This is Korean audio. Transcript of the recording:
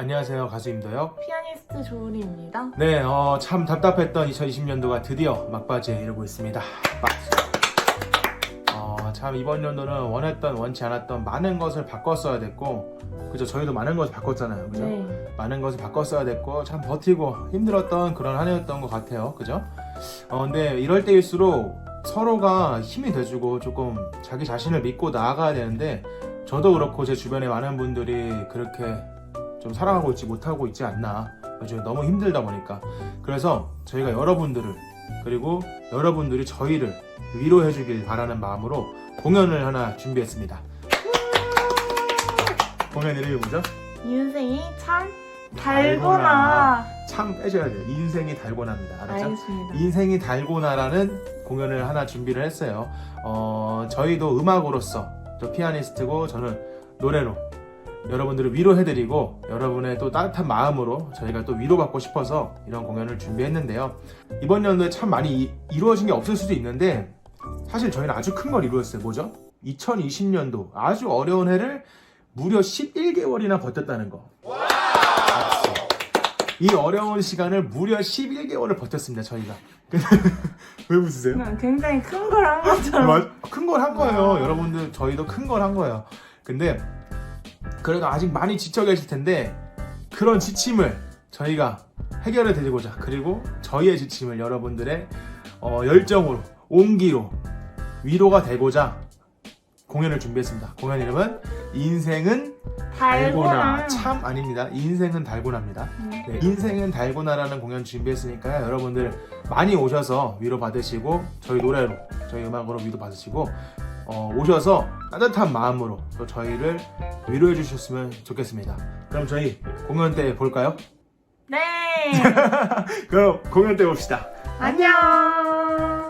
안녕하세요 가수 임도혁 피아니스트 조은희입니다. 네, 어, 참 답답했던 2020년도가 드디어 막바지에 이르고 있습니다 박수. 어, 참 이번 연도는 원했던 원치 않았던 많은 것을 바꿨어야 됐고 그죠 저희도 많은 것을 바꿨잖아요 그죠 네. 많은 것을 바꿨어야 됐고 참 버티고 힘들었던 그런 한 해였던 것 같아요 그죠 어, 근데 이럴 때일수록 서로가 힘이 돼주고 조금 자기 자신을 믿고 나아가야 되는데 저도 그렇고 제 주변에 많은 분들이 그렇게 좀 살아가고 있지 못하고 있지 않나 요즘 너무 힘들다 보니까 그래서 저희가 여러분들을 그리고 여러분들이 저희를 위로해 주길 바라는 마음으로 공연을 하나 준비했습니다 공연 이름이 뭐죠? 인생이 참 달고나. 달고나. 참 빼줘야 돼요 인생이 달고나입니다 알았죠? 알겠습니다. 인생이 달고나라는 공연을 하나 준비를 했어요. 어, 저희도 음악으로서 저 피아니스트고 저는 노래로 여러분들을 위로해드리고 여러분의 또 따뜻한 마음으로 저희가 또 위로받고 싶어서 이런 공연을 준비했는데요. 이번 연도에 참 많이 이, 이루어진 게 없을 수도 있는데 사실 저희는 아주 큰 걸 이루었어요. 뭐죠? 2020년도 아주 어려운 해를 무려 11개월이나 버텼다는 거. 이 어려운 시간을 무려 11개월을 버텼습니다. 저희가. 왜 웃으세요? 굉장히 큰 걸 한 것처럼. 큰 걸 한 거예요. 여러분들 저희도 큰 걸 한 거예요. 근데 그래도 아직 많이 지쳐 계실 텐데 그런 지침을 저희가 해결해 드리고자 그리고 저희의 지침을 여러분들의 어, 열정으로 온기로 위로가 되고자 공연을 준비했습니다. 공연 이름은 인생은 달고나 달고나. 참 아닙니다. 인생은 달고나입니다. 음. 네, 인생은 달고나라는 공연 준비했으니까요. 여러분들 많이 오셔서 위로 받으시고 저희 노래로 저희 음악으로 위로 받으시고 어, 오셔서 따뜻한 마음으로 또 저희를 위로해 주셨으면 좋겠습니다. 그럼 저희 공연 때 볼까요? 네. 그럼 공연 때 봅시다. 안녕.